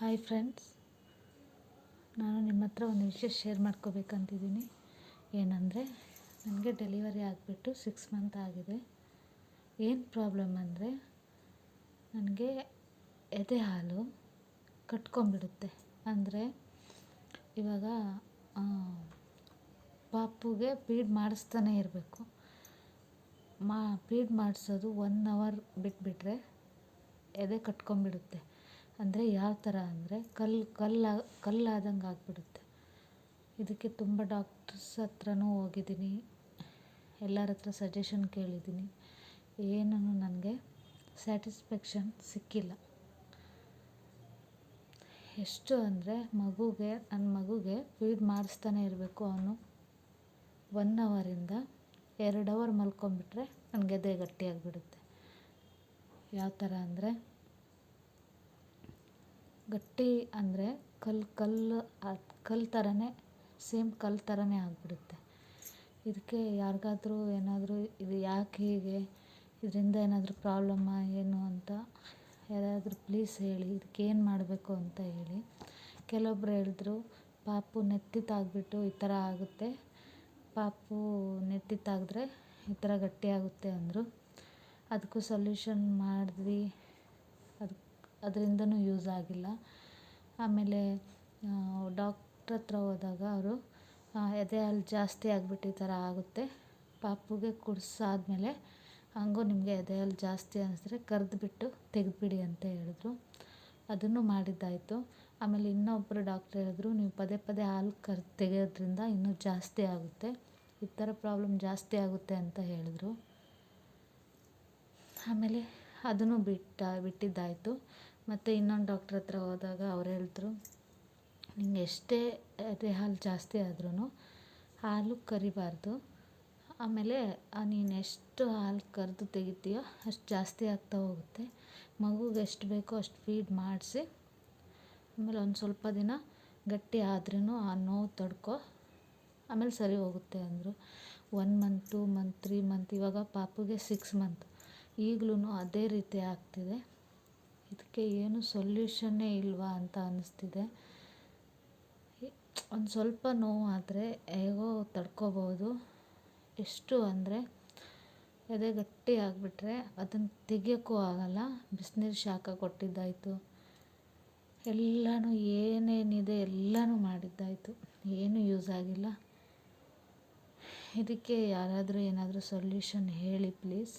Hi friends ನಾನು ನಿಮ್ಮ ಹತ್ರ ಒಂದು ವಿಷಯ ಶೇರ್ ಮಾಡ್ಕೋಬೇಕಂತಿದ್ದೀನಿ. ಏನಂದರೆ, ನನಗೆ ಡೆಲಿವರಿ ಆಗಿಬಿಟ್ಟು ಸಿಕ್ಸ್ ಮಂತ್ ಆಗಿದೆ. ಏನು ಪ್ರಾಬ್ಲಮ್ ಅಂದರೆ, ನನಗೆ ಎದೆ ಹಾಲು ಕಟ್ಕೊಂಬಿಡುತ್ತೆ ಅಂದರೆ, ಇವಾಗ ಪಾಪುಗೆ ಫೀಡ್ ಮಾಡಿಸ್ತಾನೆ ಇರಬೇಕು. ಮಾ ಫೀಡ್ ಮಾಡಿಸೋದು ಒನ್ ಅವರ್ ಬಿಟ್ಬಿಟ್ರೆ ಎದೆ ಕಟ್ಕೊಂಬಿಡುತ್ತೆ ಅಂದರೆ ಯಾವ ಥರ ಅಂದರೆ ಕಲ್ಲು ಕಲ್ಲು, ಕಲ್ಲಾದಂಗೆ ಆಗಿಬಿಡುತ್ತೆ. ಇದಕ್ಕೆ ತುಂಬ ಡಾಕ್ಟರ್ಸ್ ಹತ್ರನೂ ಹೋಗಿದ್ದೀನಿ. ಎಲ್ಲರ ಹತ್ರ ಸಜೆಷನ್ ಕೇಳಿದ್ದೀನಿ. ಏನೂ ನನಗೆ ಸ್ಯಾಟಿಸ್ಫ್ಯಾಕ್ಷನ್ ಸಿಕ್ಕಿಲ್ಲ. ಎಷ್ಟು ಅಂದರೆ ಮಗುಗೆ ನನ್ನ ಮಗುಗೆ ಫೀಡ್ ಮಾಡಿಸ್ತಾನೆ ಇರಬೇಕು ಅವನು. ಒನ್ ಅವರಿಂದ ಎರಡು ಅವರ್ ಮಲ್ಕೊಂಬಿಟ್ರೆ ನನಗೆ ಗಟ್ಟಿ ಗಟ್ಟಿಯಾಗಿಬಿಡುತ್ತೆ ಯಾವ ಥರ ಅಂದರೆ ಗಟ್ಟಿ ಅಂದರೆ ಕಲ್ಲು ಕಲ್ಲು ಕಲ್ಲು ಥರನೇ ಸೇಮ್ ಕಲ್ಲು ಥರನೇ ಆಗಿಬಿಡುತ್ತೆ. ಇದಕ್ಕೆ ಯಾರಿಗಾದ್ರೂ ಏನಾದರೂ ಇದು ಯಾಕೆ ಹೀಗೆ, ಇದರಿಂದ ಏನಾದರೂ ಪ್ರಾಬ್ಲಮ್ಮಾ ಏನು ಅಂತ ಯಾರಾದರೂ ಪ್ಲೀಸ್ ಹೇಳಿ, ಇದಕ್ಕೆ ಏನು ಮಾಡಬೇಕು ಅಂತ ಹೇಳಿ. ಕೆಲವೊಬ್ರು ಹೇಳಿದ್ರು, ಪಾಪು ನೆತ್ತಿ ತಾಗಿಬಿಟ್ಟು ಈ ಥರ ಆಗುತ್ತೆ, ಪಾಪು ನೆತ್ತಿ ತಾಗಿದ್ರೆ ಈ ಥರ ಗಟ್ಟಿಯಾಗುತ್ತೆ ಅಂದರು. ಅದಕ್ಕೂ ಸೊಲ್ಯೂಷನ್ ಮಾಡಿದ್ವಿ. ಅದರಿಂದನೂ ಯೂಸ್ ಆಗಿಲ್ಲ. ಆಮೇಲೆ ಡಾಕ್ಟ್ರ್ ಹತ್ರ ಹೋದಾಗ ಅವರು ಎದೆ ಹಾಲು ಜಾಸ್ತಿ ಆಗಿಬಿಟ್ಟು ಥರ ಆಗುತ್ತೆ. ಪಾಪುಗೆ ಕುಡಿಸಾದ್ಮೇಲೆ ಹಂಗೂ ನಿಮಗೆ ಎದೆ ಹಾಲು ಜಾಸ್ತಿ ಅನ್ನಿಸಿದ್ರೆ ಕರೆದ್ಬಿಟ್ಟು ತೆಗೆದ್ಬಿಡಿ ಅಂತ ಹೇಳಿದ್ರು. ಅದನ್ನು ಮಾಡಿದ್ದಾಯಿತು. ಆಮೇಲೆ ಇನ್ನೊಬ್ಬರು ಡಾಕ್ಟ್ರ್ ಹೇಳಿದ್ರು, ನೀವು ಪದೇ ಪದೇ ಹಾಲು ಕರ್, ತೆಗೆಯೋದ್ರಿಂದ ಇನ್ನೂ ಜಾಸ್ತಿ ಆಗುತ್ತೆ. ಈ ಥರ ಪ್ರಾಬ್ಲಮ್ ಜಾಸ್ತಿ ಆಗುತ್ತೆ ಅಂತ ಹೇಳಿದ್ರು. ಆಮೇಲೆ ಅದನ್ನು ಬಿಟ್ಟ, ಬಿಟ್ಟಿದ್ದಾಯಿತು. ಮತ್ತು ಇನ್ನೊಂದು ಡಾಕ್ಟ್ರ್ ಹತ್ರ ಹೋದಾಗ ಅವ್ರು ಹೇಳಿದ್ರು, ನಿಂಗೆ ಎಷ್ಟೇ ಎದೆ ಹಾಲು ಜಾಸ್ತಿ ಆದ್ರೂ ಹಾಲು ಕರಿಬಾರ್ದು. ಆಮೇಲೆ ನೀನು ಎಷ್ಟು ಹಾಲು ಕರೆದು ತೆಗಿತೀಯೋ ಅಷ್ಟು ಜಾಸ್ತಿ ಆಗ್ತಾ ಹೋಗುತ್ತೆ. ಮಗುಗೆ ಎಷ್ಟು ಬೇಕೋ ಅಷ್ಟು ಫೀಡ್ ಮಾಡಿಸಿ, ಆಮೇಲೆ ಒಂದು ಸ್ವಲ್ಪ ದಿನ ಗಟ್ಟಿ ಆದ್ರೂ ಆ ನೋವು ತಡ್ಕೊ, ಆಮೇಲೆ ಸರಿ ಹೋಗುತ್ತೆ ಅಂದರು. One month two month three month ಇವಾಗ ಪಾಪುಗೆ ಸಿಕ್ಸ್ ಮಂತ್ ಈಗಲೂ ಅದೇ ರೀತಿ ಆಗ್ತಿದೆ. ಇದಕ್ಕೆ ಏನು ಸೊಲ್ಯೂಷನ್ನೇ ಇಲ್ವಾ ಅಂತ ಅನ್ನಿಸ್ತಿದೆ. ಒಂದು ಸ್ವಲ್ಪ ನೋವು ಆದರೆ ಹೇಗೋ ತಡ್ಕೋಬೋದು ಎಷ್ಟು ಅಂದರೆ ಎದೆ ಗಟ್ಟಿ ಆಗಿಬಿಟ್ರೆ ಅದನ್ನು ತೆಗಿಯೋಕ್ಕೂ ಆಗಲ್ಲ, ಬಿಸಿನೀರು ಶಾಖ ಕೊಟ್ಟಿದ್ದಾಯಿತು. ಎಲ್ಲನೂ ಏನೇನಿದೆ ಎಲ್ಲನೂ ಮಾಡಿದ್ದಾಯಿತು. ಏನೂ ಯೂಸ್ ಆಗಿಲ್ಲ. ಇದಕ್ಕೆ ಯಾರಾದರೂ ಏನಾದರೂ ಸೊಲ್ಯೂಷನ್ ಹೇಳಿ ಪ್ಲೀಸ್.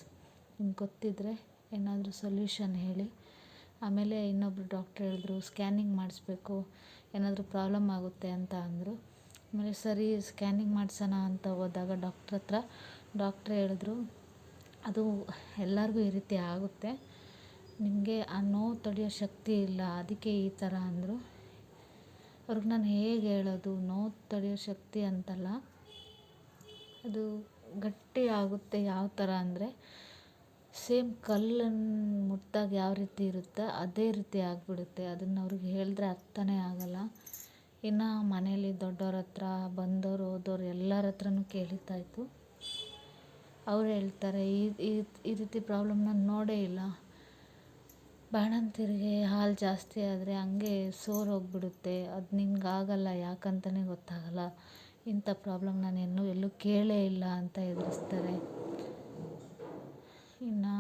ನಿಮ್ಗೆ ಗೊತ್ತಿದ್ದರೆ ಏನಾದರೂ ಸೊಲ್ಯೂಷನ್ ಹೇಳಿ. ಆಮೇಲೆ ಇನ್ನೊಬ್ಬರು ಡಾಕ್ಟ್ರ್ ಹೇಳಿದ್ರು, ಸ್ಕ್ಯಾನಿಂಗ್ ಮಾಡಿಸ್ಬೇಕು, ಏನಾದರೂ ಪ್ರಾಬ್ಲಮ್ ಆಗುತ್ತೆ ಅಂತ ಅಂದರು. ಆಮೇಲೆ ಸರಿ, ಸ್ಕ್ಯಾನಿಂಗ್ ಮಾಡಿಸೋಣ ಅಂತ ಹೋದಾಗ ಡಾಕ್ಟ್ರ್ ಹತ್ರ, ಡಾಕ್ಟ್ರ್ ಹೇಳಿದ್ರು, ಅದು ಎಲ್ಲರಿಗೂ ಈ ರೀತಿ ಆಗುತ್ತೆ. ನಿಮಗೆ ಆ ನೋವು ತಡೆಯೋ ಶಕ್ತಿ ಇಲ್ಲ, ಅದಕ್ಕೆ ಈ ಥರ ಅಂದರು. ಅವ್ರಿಗೆ ನಾನು ಹೇಗೆ ಹೇಳೋದು, ನೋವು ತಡೆಯೋ ಶಕ್ತಿ ಅಂತಲ್ಲ, ಅದು ಗಟ್ಟಿ ಆಗುತ್ತೆ ಯಾವ ಥರ ಅಂದರೆ ಸೇಮ್ ಕಲ್ಲನ್ನು ಮುಟ್ಟಿದಾಗ ಯಾವ ರೀತಿ ಇರುತ್ತೆ ಅದೇ ರೀತಿ ಆಗಿಬಿಡುತ್ತೆ. ಅದನ್ನು ಅವ್ರಿಗೆ ಹೇಳಿದ್ರೆ ಅರ್ಥನೇ ಆಗೋಲ್ಲ. ಇನ್ನು ಮನೇಲಿ ದೊಡ್ಡವ್ರ ಹತ್ರ, ಬಂದವರು, ಹೋದವ್ರು ಎಲ್ಲರ ಹತ್ರನೂ ಕೇಳಿದ್ದಾಯಿತು ಅವ್ರು ಹೇಳ್ತಾರೆ, ಈ ಈ ರೀತಿ ಪ್ರಾಬ್ಲಮ್ ನಾನು ನೋಡೇ ಇಲ್ಲ. ಬಾಣಂತಿರಿಗೆ ಹಾಲು ಜಾಸ್ತಿ ಆದರೆ ಹಂಗೆ ಸೋರ್ ಹೋಗ್ಬಿಡುತ್ತೆ ಅದು ನಿನ್ಗೆ ಆಗಲ್ಲ ಯಾಕಂತಲೇ ಗೊತ್ತಾಗಲ್ಲ. ಇಂಥ ಪ್ರಾಬ್ಲಮ್ ನಾನು ಇನ್ನೂ ಎಲ್ಲೂ ಕೇಳೇ ಇಲ್ಲ ಅಂತ ಎದುರಿಸ್ತಾರೆ. ಇನ್ನು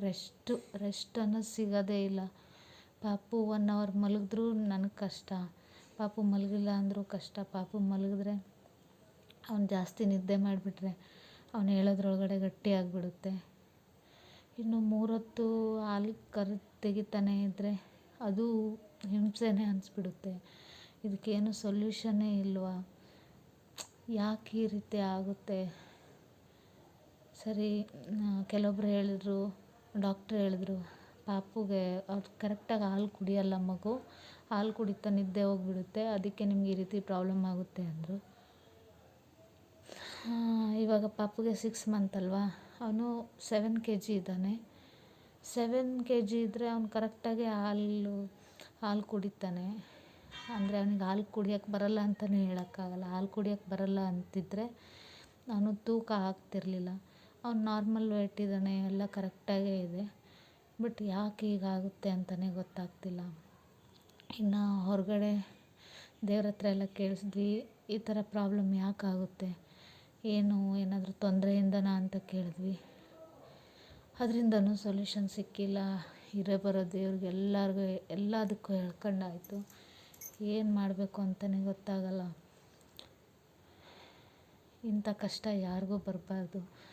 ರೆಸ್ಟು ರೆಸ್ಟ್ ಅನ್ನೋದು ಸಿಗೋದೇ ಇಲ್ಲ. ಪಾಪು ಒನ್ ಅವರ್ ಮಲಗಿದ್ರೂ ನನಗೆ ಕಷ್ಟ. ಪಾಪು ಮಲಗಿಲ್ಲ ಅಂದರೂ ಕಷ್ಟ. ಪಾಪು ಮಲಗಿದ್ರೆ ಅವ್ನು ಜಾಸ್ತಿ ನಿದ್ದೆ ಮಾಡಿಬಿಟ್ರೆ ಅವ್ನು ಹೇಳೋದ್ರೊಳಗಡೆ ಗಟ್ಟಿ ಆಗಿಬಿಡುತ್ತೆ. ಇನ್ನು ಮೂರೊತ್ತು ಹಾಲು ಕರೆದು ತೆಗಿತಾನೆ ಇದ್ದರೆ ಅದು ಹಿಂಸೆನೇ ಅನಿಸ್ಬಿಡುತ್ತೆ. ಇದಕ್ಕೇನು ಸೊಲ್ಯೂಷನ್ನೇ ಇಲ್ವಾ? ಯಾಕೆ ಈ ರೀತಿ ಆಗುತ್ತೆ? ಸರಿ ಕೆಲವೊಬ್ರು ಹೇಳಿದ್ರು ಡಾಕ್ಟ್ರ್ ಹೇಳಿದ್ರು, ಪಾಪುಗೆ ಅದು ಕರೆಕ್ಟಾಗಿ ಹಾಲು ಕುಡಿಯಲ್ಲ ಮಗು, ಹಾಲು ಕುಡಿತಾ ನಿದ್ದೆ ಹೋಗ್ಬಿಡುತ್ತೆ, ಅದಕ್ಕೆ ನಿಮ್ಗೆ ಈ ರೀತಿ ಪ್ರಾಬ್ಲಮ್ ಆಗುತ್ತೆ ಅಂದರು. ಇವಾಗ ಪಾಪುಗೆ ಸಿಕ್ಸ್ ಮಂತ್ ಅಲ್ವಾ, ಅವನು ಸೆವೆನ್ ಕೆ ಜಿ ಇದ್ದಾನೆ. ಸೆವೆನ್ ಕೆ ಜಿ ಇದ್ದರೆ ಅವ್ನು ಕರೆಕ್ಟಾಗಿ ಹಾಲು ಹಾಲು ಕುಡಿತಾನೆ. ಅಂದರೆ ಅವ್ನಿಗೆ ಹಾಲು ಕುಡಿಯೋಕ್ಕೆ ಬರಲ್ಲ ಅಂತಲೇ ಹೇಳೋಕ್ಕಾಗಲ್ಲ. ಹಾಲು ಕುಡಿಯೋಕ್ಕೆ ಬರಲ್ಲ ಅಂತಿದ್ದರೆ ನಾನು ತೂಕ ಆಗ್ತಿರಲಿಲ್ಲ ಅವ್ನು ನಾರ್ಮಲ್ ವೆಯ್ಟ್ ಇದ್ದಾನೆ, ಎಲ್ಲ ಕರೆಕ್ಟಾಗೇ ಇದೆ. ಬಟ್ ಯಾಕೆ ಹೀಗಾಗುತ್ತೆ ಅಂತಲೇ ಗೊತ್ತಾಗ್ತಿಲ್ಲ. ಇನ್ನು ಹೊರಗಡೆ ದೇವ್ರ ಹತ್ರ ಎಲ್ಲ ಕೇಳಿಸಿದ್ವಿ, ಈ ಥರ ಪ್ರಾಬ್ಲಮ್ ಯಾಕಾಗುತ್ತೆ ಏನು, ಏನಾದರೂ ತೊಂದರೆಯಿಂದನಾ ಅಂತ ಕೇಳಿದ್ವಿ. ಅದರಿಂದನೂ ಸೊಲ್ಯೂಷನ್ ಸಿಕ್ಕಿಲ್ಲ. ಇರೋ ಬರೋ ದೇವ್ರಿಗೆ ಎಲ್ಲರಿಗೂ, ಎಲ್ಲದಕ್ಕೂ ಹೇಳ್ಕೊಂಡಾಯಿತು. ಏನು ಮಾಡಬೇಕು ಅಂತಲೇ ಗೊತ್ತಾಗಲ್ಲ. ಇಂಥ ಕಷ್ಟ ಯಾರಿಗೂ ಬರಬಾರ್ದು.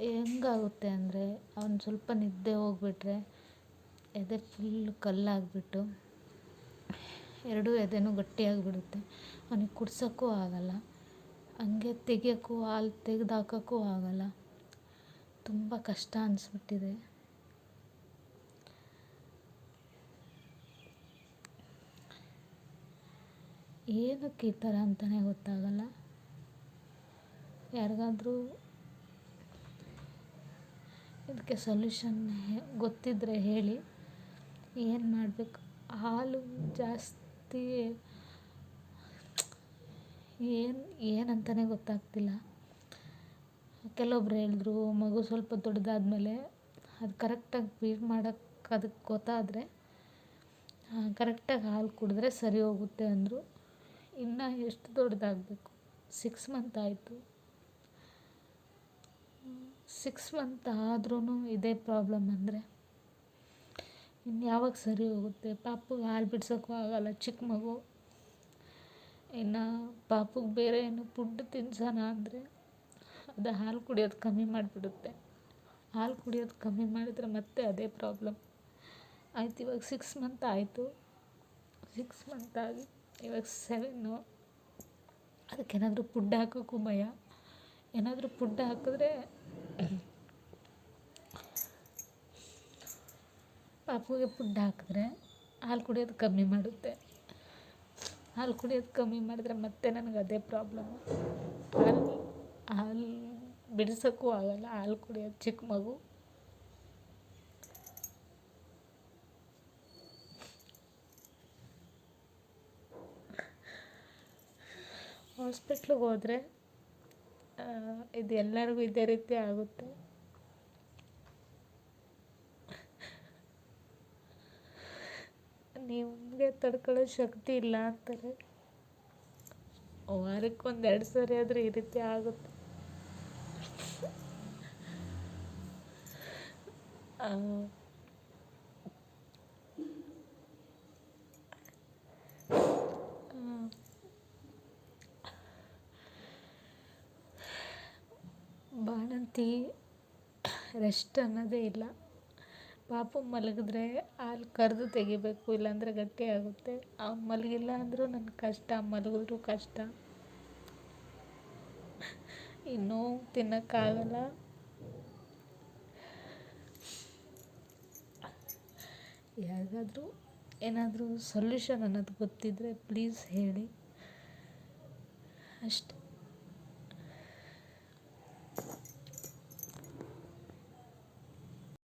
ಹೆಂಗಾಗುತ್ತೆ ಅಂದರೆ ಅವ್ನು ಸ್ವಲ್ಪ ನಿದ್ದೆ ಹೋಗ್ಬಿಟ್ರೆ ಎದೆ ಫುಲ್ ಕಲ್ಲಾಗಿಬಿಟ್ಟು ಎರಡೂ ಎದೆನೂ ಗಟ್ಟಿಯಾಗಿಬಿಡುತ್ತೆ. ಅವ್ನಿಗೆ ಕುಡ್ಸೋಕ್ಕೂ ಆಗಲ್ಲ. ಹಂಗೆ ತೆಗಿಯೋಕ್ಕೂ, ಹಾಲು ತೆಗ್ದು ಹಾಕೋಕ್ಕೂ ಆಗಲ್ಲ. ತುಂಬ ಕಷ್ಟ ಅನಿಸ್ಬಿಟ್ಟಿದೆ. ಏನಕ್ಕೆ ಈ ಥರ ಅಂತಲೇ ಗೊತ್ತಾಗಲ್ಲ. ಯಾರಿಗಾದ್ರೂ ಇದಕ್ಕೆ ಸೊಲ್ಯೂಷನ್ ಗೊತ್ತಿದ್ದರೆ ಹೇಳಿ. ಏನು ಮಾಡಬೇಕು? ಹಾಲು ಜಾಸ್ತಿ ಏನು ಏನಂತಲೇ ಗೊತ್ತಾಗ್ತಿಲ್ಲ. ಕೆಲವೊಬ್ರು ಹೇಳಿದ್ರು, ಮಗು ಸ್ವಲ್ಪ ದೊಡ್ಡದಾದ್ಮೇಲೆ ಅದು ಕರೆಕ್ಟಾಗಿ ಫೀಡ್ ಮಾಡೋಕ್ಕೆ ಅದಕ್ಕೆ ಗೊತ್ತಾದರೆ ಕರೆಕ್ಟಾಗಿ ಹಾಲು ಕುಡಿದ್ರೆ ಸರಿ ಹೋಗುತ್ತೆ ಅಂದರು. ಇನ್ನು ಎಷ್ಟು ದೊಡ್ಡದಾಗಬೇಕು? ಸಿಕ್ಸ್ ಮಂತ್ ಆಯಿತು. ಸಿಕ್ಸ್ ಮಂತ್ ಆದ್ರೂ ಇದೇ ಪ್ರಾಬ್ಲಮ್ ಅಂದರೆ ಇನ್ನು ಯಾವಾಗ ಸರಿ ಹೋಗುತ್ತೆ? ಪಾಪುಗೆ ಹಾಲು ಬಿಡ್ಸೋಕ್ಕೂ ಆಗೋಲ್ಲ, ಚಿಕ್ಕ ಮಗು. ಇನ್ನು ಪಾಪುಗೆ ಬೇರೆ ಏನು ಫುಡ್ ತಿನ್ಸೋಣ ಅಂದರೆ ಅದು ಹಾಲು ಕುಡಿಯೋದು ಕಮ್ಮಿ ಮಾಡಿಬಿಡುತ್ತೆ. ಹಾಲು ಕುಡಿಯೋದು ಕಮ್ಮಿ ಮಾಡಿದರೆ ಮತ್ತೆ ಅದೇ ಪ್ರಾಬ್ಲಮ್. ಆಯ್ತು, ಇವಾಗ ಸಿಕ್ಸ್ ಮಂತ್ ಆಯಿತು. ಸಿಕ್ಸ್ ಮಂತ್ ಆಗಿ ಇವಾಗ ಸೆವೆನ್ನು. ಅದಕ್ಕೇನಾದರೂ ಫುಡ್ ಹಾಕೋಕ್ಕೂ ಭಯ. ಏನಾದರೂ ಫುಡ್ ಹಾಕಿದ್ರೆ ಪಾಪುಗೆ ಫುಡ್ ಹಾಕಿದ್ರೆ ಹಾಲು ಕುಡಿಯೋದು ಕಮ್ಮಿ ಮಾಡುತ್ತೆ. ಹಾಲು ಕುಡಿಯೋದು ಕಮ್ಮಿ ಮಾಡಿದ್ರೆ ಮತ್ತೆ ನನಗೆ ಅದೇ ಪ್ರಾಬ್ಲಮ್ ಹಾಲು ಹಾಲು ಬಿಡಿಸೋಕ್ಕೂ ಆಗಲ್ಲ, ಹಾಲು ಕುಡಿಯೋದು ಚಿಕ್ಕ ಮಗು. ಹಾಸ್ಪಿಟ್ಲಿಗೆ ಹೋದರೆ ಇದು ಎಲ್ಲರಿಗೂ ಇದೇ ರೀತಿ ಆಗುತ್ತೆ. ನಿಮಗೆ ತಡ್ಕೊಳ್ಳೋ ಶಕ್ತಿ ಇಲ್ಲ ಅಂತಾರೆ. ವಾರಕ್ಕೆ ಒಂದು ಎರಡು ಸರಿ ಆದರೆ ಈ ರೀತಿ ಆಗುತ್ತೆ. ಆ, ಬಾಣಂತಿ ರೆಸ್ಟ್ ಅನ್ನೋದೇ ಇಲ್ಲ. ಪಾಪು ಮಲಗಿದ್ರೆ ಹಾಲು ಕರೆದು ತೆಗಿಬೇಕು, ಇಲ್ಲಾಂದರೆ ಗಟ್ಟಿ ಆಗುತ್ತೆ. ಅವ್ನು ಮಲಗಿಲ್ಲ ಅಂದರೂ ನನ್ನ ಕಷ್ಟ, ಮಲಗಿದ್ರೂ ಕಷ್ಟ. ಇನ್ನೂ ತಿನ್ನೋಕ್ಕಾಗಲ್ಲ. ಯಾರಿಗಾದರೂ ಏನಾದರೂ ಸೊಲ್ಯೂಷನ್ ಅನ್ನೋದು ಗೊತ್ತಿದ್ದರೆ ಪ್ಲೀಸ್ ಹೇಳಿ. ಅಷ್ಟೆ.